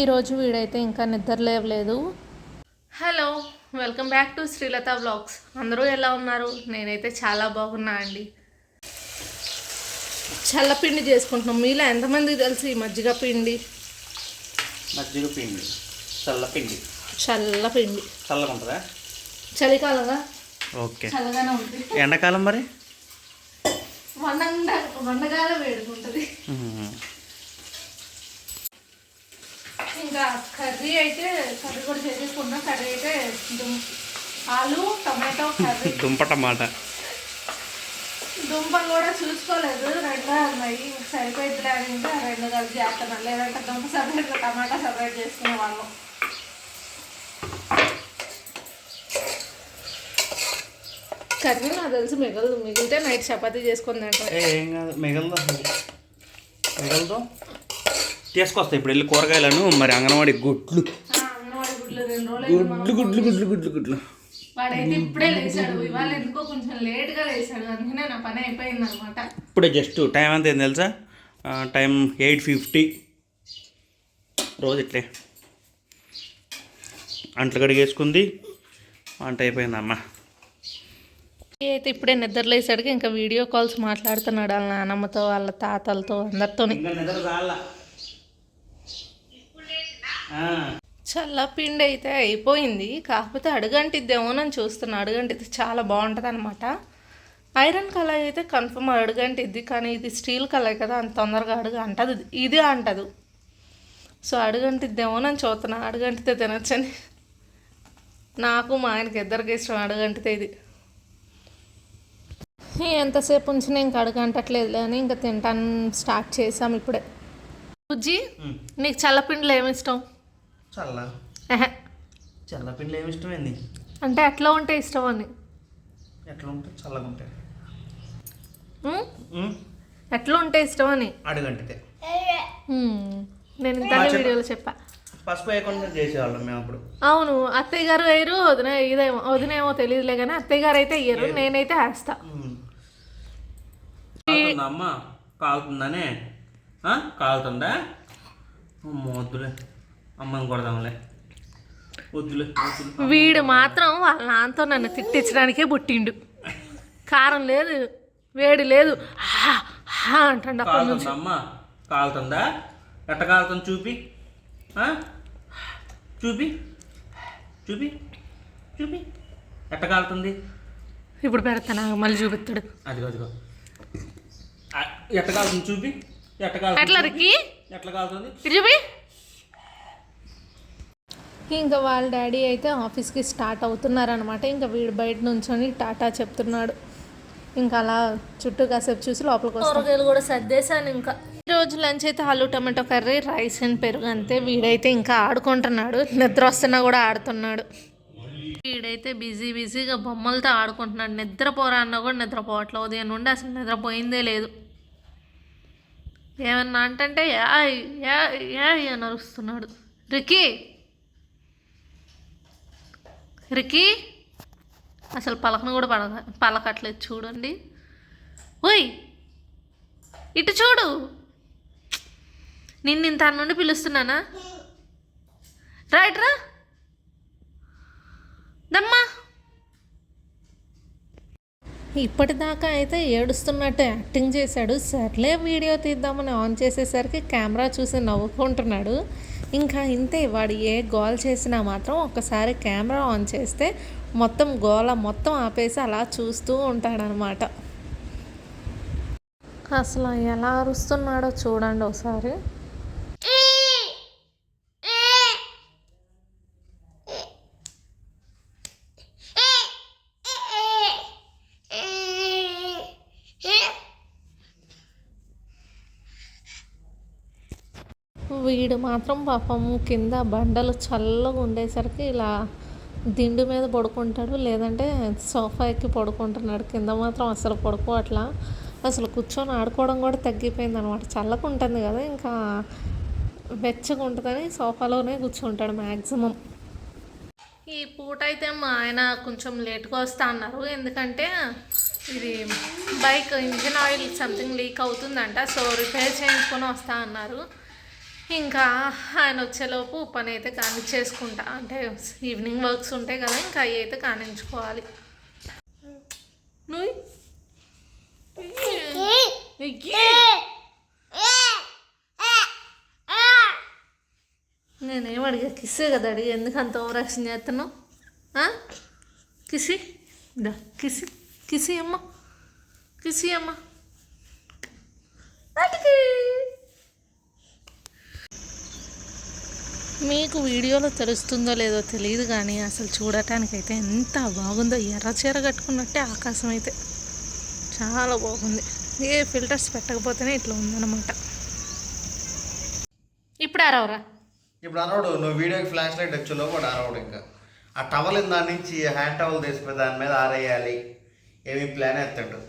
ఈరోజు వీడైతే ఇంకా నిద్ర లేవలేదు. Hello welcome back to Srilatha vlogs. అందరూ ఎలా ఉన్నారు? నేనైతే చాలా బాగున్నా అండి. చల్లపిండి చేసుకుంటున్నాం. మీలో ఎంతమందికి తెలుసు ఈ మజ్జిగ పిండి? మజ్జిగ పిండి. చల్ల పిండి చల్లపిండి. చల్లగా ఉంటుందా చలికాలంగా ఓకే. చల్లగానే ఉంటుంది. ఎండాకాలం మరి? వండ వండగానే వేడుకుంటుంది ఇంకా కర్రీ అయితే కర్రీ కూడా చేసేసుకున్నాం. కర్రీ అయితే దుం ఆలు టమాటో కర్రీ. దుంప టమాట. దుంపలు కూడా చూసుకోలేదు. రెండు ఉన్నాయి. సరిపోయింది అని ఇంకా రెండు కలిసి చేస్తున్నాను లేదంటే దుంప సపరేట్ టమాటా సపరేట్ చేసుకునే వాళ్ళం. కర్రీ నాకు తెలిసి మిగలదు. మిగిలితే నైట్ చపాతీ ఏ ఏం కాదు. మిగలదు మిగలదు. తీసుకొస్తా ఇప్పుడు వెళ్ళి కూరగాయలను మరి అంగన్వాడి గుడ్లు. ఆ, అంగన్వాడీ గుడ్లు గుడ్లు గుడ్లు గుడ్లు గుడ్లు వాడైతే ఇప్పుడే లేచాడు ఇవాళ ఎందుకో కొంచెం లేట్గా లేచాడు అందుకనే నా పని అయిపోయింది అనమాట ఇప్పుడే జస్ట్ టైం అంత ఏం తెలుసా? Time eight fifty. రోజు ఇట్లే. అంట్లు కడిగేసుకుంది. వంట అయిపోయిందమ్మా. అయితే ఇప్పుడే నిద్ర లేచాడుకి ఇంకా వీడియో కాల్స్ మాట్లాడుతున్నాడు వాళ్ళ నాన్నమ్మతో వాళ్ళ తాతలతో అందరితో ఇంకా నిద్ర చల్లపిండి అయితే అయిపోయింది. కాకపోతే అడుగంటిద్దేమోనని చూస్తున్నా. అడుగంటిది చాలా బాగుంటుంది అనమాట ఐరన్ కళాయి అయితే కన్ఫర్మ్ అడుగంటిద్ది కానీ ఇది స్టీల్ కళాయి కదా అంత తొందరగా అడుగు అంటది. ఇది అంటదు. సో అడుగంటిద్దేమోనని చూస్తున్నా. అడుగంటితే తినొచ్చని. నాకు మా ఆయనకి ఇద్దరికి ఇష్టం అడుగంటితే ఇది. ఎంతసేపు ఉంచినా ఇంకా అడుగంటట్లేదులే అని ఇంకా తింటాను స్టార్ట్ చేసాం ఇప్పుడే. బుజ్జి నీకు చల్లపిండిలో ఏమి ఇష్టం? చల్ల. చల్ల పిండిలు ఏమి ఇష్టమైంది అంటే ఎట్లా ఉంటే ఇష్టం అని. ఎట్లా ఉంటాయి చల్లగా ఉంటాయి ఎట్లా ఉంటే ఇష్టం అని. అడుగంటితే. నేను ఇంత వీడియోలో చెప్పా. పసుపు వేయకుండా చేసేవాళ్ళం మేము అప్పుడు. అవును అత్తయ్య గారు వేయరు వదిన ఇదేమో వదినేమో తెలియదులే కానీ అత్తయ్య గారు అయితే వేయరు నేనైతే వేస్తా. అమ్మ కాలుతుందానే? కాలుతుందా? అమ్మ వద్దులే. అమ్మని కొడదాంలే. వద్దులే వద్దులే. వీడు మాత్రం వాళ్ళ నాన్నతో నన్ను తిట్టించడానికే పుట్టిండు. కారం లేదు వేడి లేదు. హా, హా అంటాడు అప్పటి నుంచి. కాలుతుందా అమ్మ కాలుతుందా? ఎట్ట కాలుతుంది చూపి? చూపి. చూపి. చూపి. ఎట్ట కాలుతుంది? ఇప్పుడు పెడతాను? మళ్ళీ చూపిస్తాడు. అదిగో అదిగో. ఎట్ట కాలుతుంది చూపి? ఎట్ట కాలుతుంది ఎట్లా కాలుతుంది? చూపి. ఇంకా వాళ్ళ డాడీ అయితే ఆఫీస్కి స్టార్ట్ అవుతున్నారనమాట ఇంకా వీడు బయట నుంచొని టాటా చెప్తున్నాడు. ఇంకా అలా చుట్టూ కాసేపు చూసి లోపలికి కూరగాయలు కూడా సర్దేశాను ఇంకా. ఈరోజు లంచ్ అయితే ఆలు టమాటో కర్రీ రైస్ అండ్ పెరుగు అంతే. వీడైతే ఇంకా ఆడుకుంటున్నాడు. నిద్ర వస్తున్నా కూడా ఆడుతున్నాడు. వీడైతే బిజీ బిజీగా బొమ్మలతో ఆడుకుంటున్నాడు. నిద్రపోరా అన్నా కూడా నిద్రపోవట్లేదు ఉదయం నుండి అసలు నిద్రపోయిందే లేదు. ఏమన్నా అంటే యాయ్ యాయ్ యాయ్ అని అరుస్తున్నాడు. రికీ! రికీ అసలు పలకను కూడా పలక పలకట్లేదు చూడండి. ఓయ్ ఇటు చూడు. నిన్ను ఇంత నుండి పిలుస్తున్నానా? రైట్ రా. ఇప్పటిదాకా అయితే ఏడుస్తున్నట్టు యాక్టింగ్ చేశాడు. సర్లే వీడియో తీద్దామని ఆన్ చేసేసరికి కెమెరా చూసి నవ్వుకుంటున్నాడు. ఇంకా ఇంతే వాడు ఏ గోల్ చేసినా మాత్రం ఒక్కసారి కెమెరా ఆన్ చేస్తే మొత్తం గోల మొత్తం ఆపేసి అలా చూస్తూ ఉంటాడనమాట. అసలు ఎలా అరుస్తున్నాడో చూడండి ఒకసారి. వీడు మాత్రం పాపం కింద బండలు చల్లగా ఉండేసరికి ఇలా దిండు మీద పడుకుంటాడు. లేదంటే సోఫా ఎక్కి పడుకుంటున్నాడు. కింద మాత్రం అసలు పడుకోవట్లా. అసలు కూర్చొని ఆడుకోవడం కూడా తగ్గిపోయింది అనమాట చల్లగా ఉంటుంది కదా ఇంకా వెచ్చగా ఉంటుందని సోఫాలోనే కూర్చుంటాడు మ్యాక్సిమం ఈ పూట అయితే మా ఆయన కొంచెం లేట్గా వస్తా అన్నారు. ఎందుకంటే ఇది bike engine oil something leak అవుతుందంట. సో రిపేర్ చేయించుకొని వస్తా అన్నారు. ఇంకా ఆయన వచ్చేలోపు పని అయితే కానిచ్చేసుకుంటా. అంటే ఈవినింగ్ వర్క్స్ ఉంటాయి కదా ఇంకా అవి అయితే కానించుకోవాలి. నువ్వు నేనేం అడిగా? కిస్సే కదా అడిగి. ఎందుకు అంత ఓవరాక్షన్ చేస్తున్నావు? కిసి దా కిసి కిసి అమ్మ. కిసి అమ్మ. అటుకి. మీకు వీడియోలో తెలుస్తుందో లేదో తెలియదు కానీ అసలు చూడటానికి అయితే ఎంత బాగుందో ఎర్ర చీర కట్టుకున్నట్టే ఆకాశం అయితే. చాలా బాగుంది. ఏ ఫిల్టర్స్ పెట్టకపోతేనే ఇట్లా ఉందన్నమాట. ఇప్పుడు అరవరా? ఇప్పుడు అరవడు. నువ్వు వీడియోకి ఫ్లాష్ లైట్ వచ్చేలో కూడా అరవడు ఇంకా. ఆ టవల్ దాని నుంచి హ్యాండ్ టవల్ తీసుకుని దాని మీద ఆరేయాలి. ఏమి ప్లాన్ ఎత్తాడు.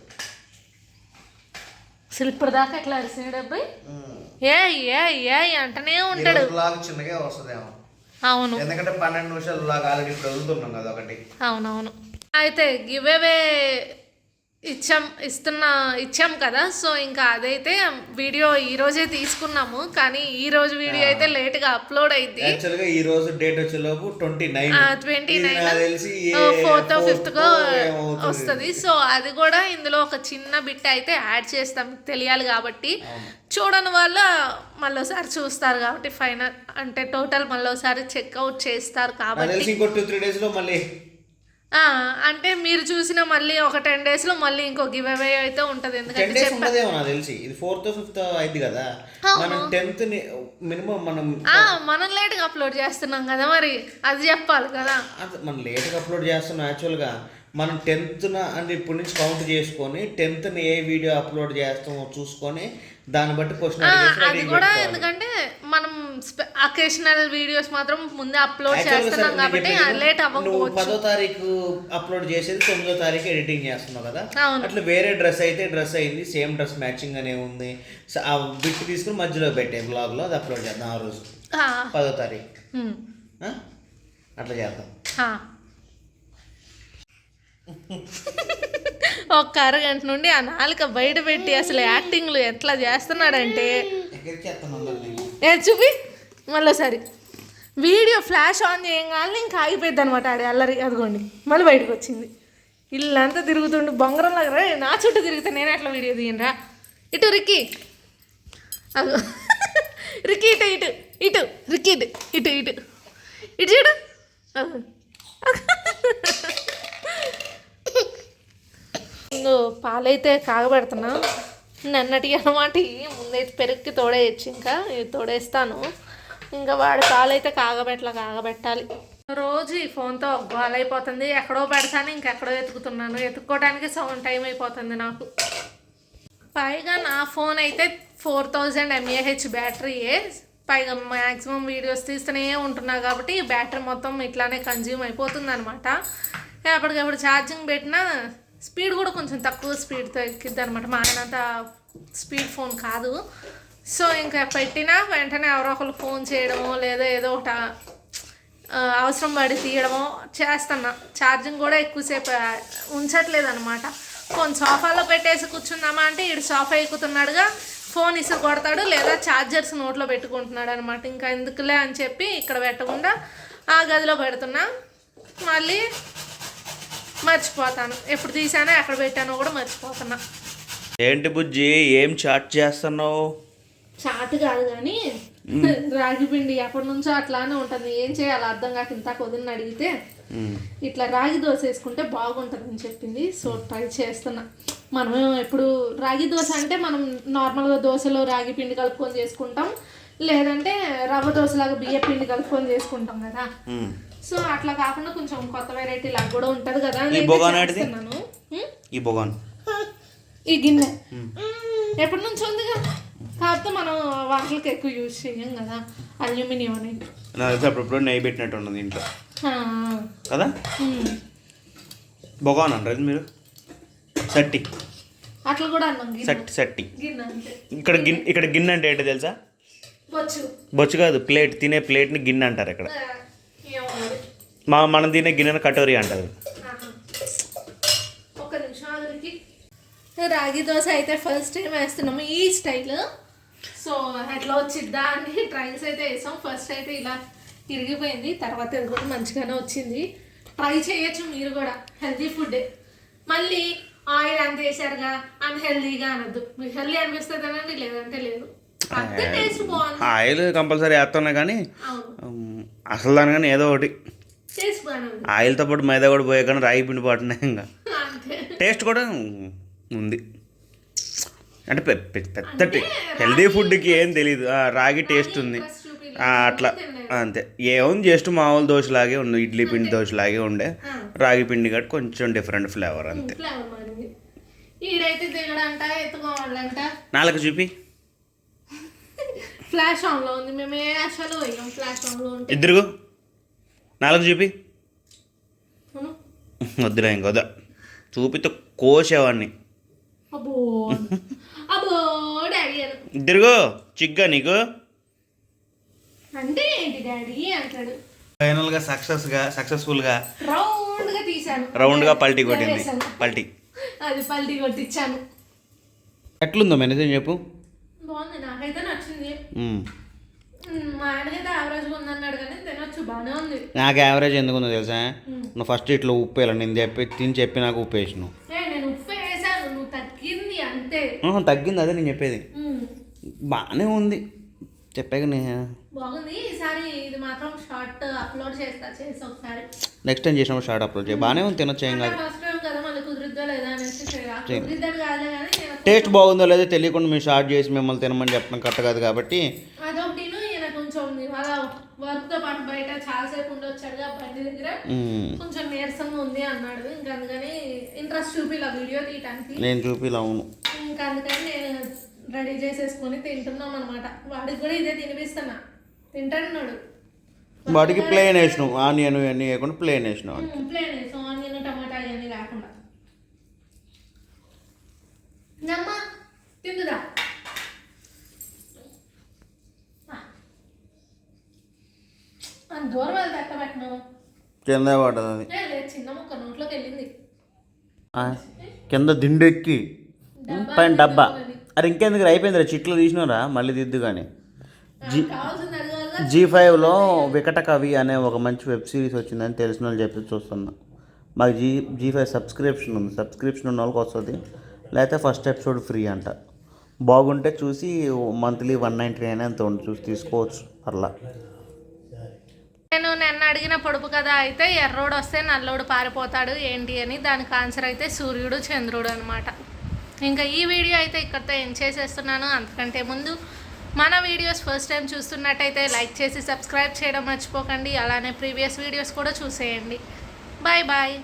అసలు ఇప్పటిదాకా ఎట్లా అరిసాడు అబ్బాయి ఏ ఏ ఏ అంటనే ఉంటాడు. చిన్నగా వస్తుందేమో. అవును. ఎందుకంటే పన్నెండు నిమిషాలు లాగా ఆల్రెడీ ఇప్పుడు వదులుతున్నాం కదా ఒకటి. అవునవును. అయితే గివ్ అవే ఇచ్చాం ఇస్తున్నా ఇచ్చాం కదా. సో ఇంకా అదైతే వీడియో ఈ రోజే తీసుకున్నాము. కానీ ఈ రోజు వీడియో అయితే లేట్గా అప్లోడ్ అయింది. గా ఈ రోజు date twenty nine. Twenty nine. Fourth ఫిఫ్త్గా వస్తుంది. సో అది కూడా ఇందులో ఒక చిన్న బిట్ అయితే యాడ్ చేస్తాం. తెలియాలి కాబట్టి. చూడని వాళ్ళు మళ్ళీసారి చూస్తారు కాబట్టి ఫైనల్. అంటే టోటల్ మళ్ళీసారి చెక్అవుట్ చేస్తారు కాబట్టి. ఇంకో టూ త్రీ డేస్లో మళ్ళీ అంటే మీరు చూసిన మళ్ళీ ఒక టెన్ డేస్లో మళ్ళీ ఇంకో గివ్ అవే అయితే ఉంటది. టెన్ ఎందుకంటే డేస్ ఉన్నదేమో నాకు తెలిసి. ఇది ఫోర్త్ ఫిఫ్త్ అయింది కదా. మనం టెన్త్ మినిమం మనం ఆ, మనం లేట్గా అప్లోడ్ చేస్తున్నాం కదా మరి. అది చెప్పాలి కదా. మనం లేట్గా అప్లోడ్ చేస్తున్నాం యాక్చువల్గా మనం టెన్త్న అంటే ఇప్పటి నుంచి కౌంట్ చేసుకొని టెన్త్ని ఏ వీడియో అప్లోడ్ చేస్తామో చూసుకొని దాన్ని బట్టి క్వశ్చన్ అది కూడా ఎందుకంటే మనం అకేషనల్ వీడియోస్ మాత్రం ముందే అప్లోడ్ చేస్తున్నాం కాబట్టి లేట్ అవ్వకపోవచ్చు. పదో తారీఖు అప్లోడ్ చేసేది తొమ్మిదో తారీఖు ఎడిటింగ్ చేస్తున్నావు కదా? అట్లా వేరే డ్రెస్ అయితే డ్రెస్ అయింది సేమ్ డ్రెస్ మ్యాచింగ్ అనే ఉంది. ఆ బిట్ తీసుకుని మధ్యలో పెట్టే బ్లాగ్లో అది అప్లోడ్ చేద్దాం ఆ రోజు. పదో తారీఖు? అట్లా చేద్దాం. ఒక్క అరగంట నుండి ఆ నాలుక బయట పెట్టి అసలు యాక్టింగ్లు ఎట్లా చేస్తున్నాడంటే ఏ చూపి. మళ్ళీసారి వీడియో ఫ్లాష్ ఆన్ చేయగానే ఇంకా ఆగిపోయింది అనమాట ఆడి అల్లరి. అదిగోండి. మళ్ళీ బయటకు వచ్చింది. ఇల్లంతా తిరుగుతుండు. బొంగరం లాగా రే, నా చుట్టూ తిరిగితే నేను ఎట్లా వీడియో తీయనరా. ఇటు రిక్కి. అదిగో. రిక్కి ఇటు ఇటు ఇటు రిక్కి ఇటు ఇటు ఇటు. ఇటు చూడు. పాలైతే కాగబెడుతున్నా. నన్నటి అనమాట ముందైతే పెరుగుకి తోడేయచ్చు ఇంకా. ఇది తోడేస్తాను. ఇంకా వాడి పాలైతే కాగబెట్టలా కాగబెట్టాలి. రోజు ఈ ఫోన్తో గోల్ అయిపోతుంది ఎక్కడో పెడతాను ఇంకెక్కడో ఎతుకుతున్నాను. ఎత్తుక్కోవడానికి సగం టైం అయిపోతుంది నాకు. పైగా నా ఫోన్ అయితే ఫోర్ థౌజండ్ ఎంఏహెచ్ బ్యాటరీయే. పైగా మ్యాక్సిమం వీడియోస్ తీస్తూనే ఉంటున్నా కాబట్టి ఈ బ్యాటరీ మొత్తం ఇట్లానే కన్జ్యూమ్ అయిపోతుంది అనమాట ఎప్పటికప్పుడు ఛార్జింగ్ పెట్టినా స్పీడ్ కూడా కొంచెం తక్కువ స్పీడ్తో ఎక్కిద్ది అనమాట మా ఆయనంత స్పీడ్ ఫోన్ కాదు. సో ఇంకా పెట్టినా వెంటనే ఎవరో ఒకరు ఫోన్ చేయడమో లేదా ఏదో ఒకటి అవసరం పడి తీయడమో చేస్తున్నా. ఛార్జింగ్ కూడా ఎక్కువసేపు ఉంచట్లేదు అనమాట ఫోన్ సోఫాలో పెట్టేసి కూర్చుందామా అంటే ఇడు సోఫా ఎక్కుతున్నాడుగా ఫోన్ ఇసురు కొడతాడు లేదా ఛార్జర్స్ నోట్లో పెట్టుకుంటున్నాడు అనమాట ఇంకా ఎందుకులే అని చెప్పి ఇక్కడ పెట్టకుండా ఆ గదిలో పెడుతున్నా. మళ్ళీ మర్చిపోతాను. ఎప్పుడు తీసానో ఎక్కడ పెట్టానో కూడా మర్చిపోతున్నా. ఏంటి బుజ్జి? ఏం చాట్ చేస్తున్నావు? చాటు కాదు కానీ రాగి పిండి ఎప్పటి నుంచో అట్లానే ఉంటుంది. ఏం చేయాలి అర్థం కాక ఇంత కొద్దిని అడిగితే ఇట్లా రాగి దోశ వేసుకుంటే బాగుంటుంది అని చెప్పింది. సో ట్రై చేస్తున్నా. మనం ఎప్పుడు రాగి దోశ అంటే మనం నార్మల్గా దోశలో రాగి పిండి కలుపుకొని చేసుకుంటాం. లేదంటే రవ్వ దోశలాగా బియ్య పిండి కలుపుకొని చేసుకుంటాం కదా. సో అట్లా కాకుండా కొంచెం కొత్త వెరైటీ లాగా కూడా ఉంటుంది కదా అయితే బొగాన్? చేస్తున్నాను. ఈ బొగాన్. ఈ గిన్నె. ఎప్పటి నుంచి ఉందిగా కాకపోతే మనం వాటికి ఎక్కువ యూజ్ చేయం కదా అల్యూమినియం అనేది అప్పుడప్పుడు నెయ్యి పెట్టినట్టు ఉన్నది ఇంట్లో. కదా. బొగాన్ అంటారు మీరు? సట్టి. అట్లా కూడా అన్నాం గిన్నె. సట్టి. సట్టి ఇక్కడ గిన్నె ఇక్కడ గిన్నె అంటే ఏంటో తెలుసా? వచ్చు బొచ్చు కాదు ప్లేట్ తినే ప్లేట్ని గిన్నె అంటారు ఇక్కడ. మా మనం తినే గిన్నెను కటోరీ అంటారు. ఒక్క నిమిషం రాగి దోశ అయితే ఫస్ట్ టైం వేస్తున్నాము ఈ స్టైల్. సో ఎట్లా వచ్చిద్దా అని ట్రైల్స్ అయితే వేసాం. ఫస్ట్ అయితే ఇలా తిరిగిపోయింది తర్వాత ఇది కూడా మంచిగానే వచ్చింది. ట్రై చేయొచ్చు మీరు కూడా హెల్తీ ఫుడ్ మళ్ళీ ఆయిల్ అంత వేసారుగా అన్హెల్దీగా అనొద్దు. మీకు హెల్దీ అనిపిస్తుంది అనండి లేదంటే లేదు. ఆయిల్ కంపల్సరీ వేస్తున్నా కానీ అసలు దానికని ఏదో ఒకటి. ఆయిల్తో పాటు మైదా కూడా పోయే కానీ రాగి పిండి పడుతున్నాయి ఇంకా. టేస్ట్ కూడా ఉంది. అంటే పెద్ద హెల్దీ ఫుడ్కి ఏం తెలియదు రాగి టేస్ట్ ఉంది. అట్లా అంతే. ఏముంది జస్ట్ మామూలు దోశలాగే ఉంది ఇడ్లీ పిండి దోశలాగే ఉండే. రాగి పిండి కాబట్టి కొంచెం డిఫరెంట్ ఫ్లేవర్ అంతే. నాలుగు చూపి. ఫ్లాష్ ఆన్లో ఉంది. మేము ఏ ఫ్లాష్ ఆన్లో ఉంటే ఇద్దరు నాలుగు చూపి. వద్దురా ఇంక వద్దా చూపితే కోసేవాడిని. ఇద్దరుగో చిగ్గా నీకు. అంటే ఏంటి డాడీ అంటాడు. ఫైనల్గా సక్సెస్గా సక్సెస్ఫుల్గా. రౌండ్గా తీసాను రౌండ్గా పల్టీ కొట్టింది. పల్టీ. అది పల్టీ కొట్టించాను. ఎట్లుందో మేనేజర్ చెప్పు. బాగుంది నాకైతే నచ్చింది. మ్, ఆయనకైతే యావరేజ్గా ఉందన్నాడు కానీ నాకు యావరేజ్ ఎందుకు ఉందో తెలుసా? నువ్వు ఫస్ట్ ఇట్లా ఉప్పు వేయాలి నేను చెప్పి తిని చెప్పి నాకు ఉప్పు వేసినావు తగ్గింది అదే నేను చెప్పేది. బాగానే ఉంది. చెప్పాక నేను నెక్స్ట్ టైం చేసినప్పుడు షార్ట్ అప్లోడ్ చేయి. బాగానే ఉంది తినొచ్చు ఏం కాదు. టేస్ట్ బాగుందో లేదో తెలియకుండా మేము షార్ట్ చేసి మిమ్మల్ని తినమని చెప్పడం కరెక్ట్ కాదు కాబట్టి చాలాసేపు ఉండి వచ్చాడుగా బండి దగ్గర. కొంచెం నీరసంగా ఉంది అన్నాడు. ఇంకా అందుకని ఇంట్రెస్ట్ చూపిలా వీడియో తీయటానికి. నేను చూపిలా అవును. ఇంకా అందుకని నేను రెడీ చేసేసుకొని తింటున్నాం అనమాట వాడికి కూడా ఇదే తినిపిస్తున్నా. తింటాడున్నాడు వాటికి ప్లేన్ వేసినావు. ఆనియన్ ఇవన్నీ వేయకుండా ప్లేన్ వాడికి. ప్లేన్ వేసాం ఆనియన్ టమాటా ఇవన్నీ లేకుండా. నమ్మ తిందుదా అంత దూరం వెళ్తే ఎట్ట కింద పడ్డది చిన్న ముక్క నోట్లోకి వెళ్ళింది. కింద దిండు ఎక్కి పైన డబ్బా. అరే ఇంకెందుకు అయిపోయింది రా చిట్లు తీసినారా? మళ్ళీ దిద్దు కానీ. జీ జీ ఫైవ్లో వికట కవి అనే ఒక మంచి వెబ్ సిరీస్ వచ్చిందని తెలిసిన వాళ్ళు చెప్పి చూస్తున్నా. మాకు జీ జీ ఫైవ్ సబ్స్క్రిప్షన్ ఉంది. సబ్స్క్రిప్షన్ ఉన్న వాళ్ళకి వస్తుంది. లేకపోతే ఫస్ట్ ఎపిసోడ్ ఫ్రీ అంట. బాగుంటే చూసి మంత్లీ వన్ నైంటీ నైన్ ఎంత ఉంది చూసి తీసుకోవచ్చు. అట్లా నేను నిన్న అడిగిన పొడుపు కథ అయితే ఎర్రోడు వస్తే నల్లోడు పారిపోతాడు ఏంటి అని దానికి ఆన్సర్ అయితే సూర్యుడు చంద్రుడు అనమాట ఇంకా ఈ వీడియో అయితే ఇక్కడితో ఏం చేసేస్తున్నాను. అంతకంటే ముందు మన వీడియోస్ ఫస్ట్ టైం చూస్తున్నట్టయితే లైక్ చేసి సబ్స్క్రైబ్ చేయడం మర్చిపోకండి. అలానే ప్రీవియస్ వీడియోస్ కూడా చూసేయండి. Bye bye.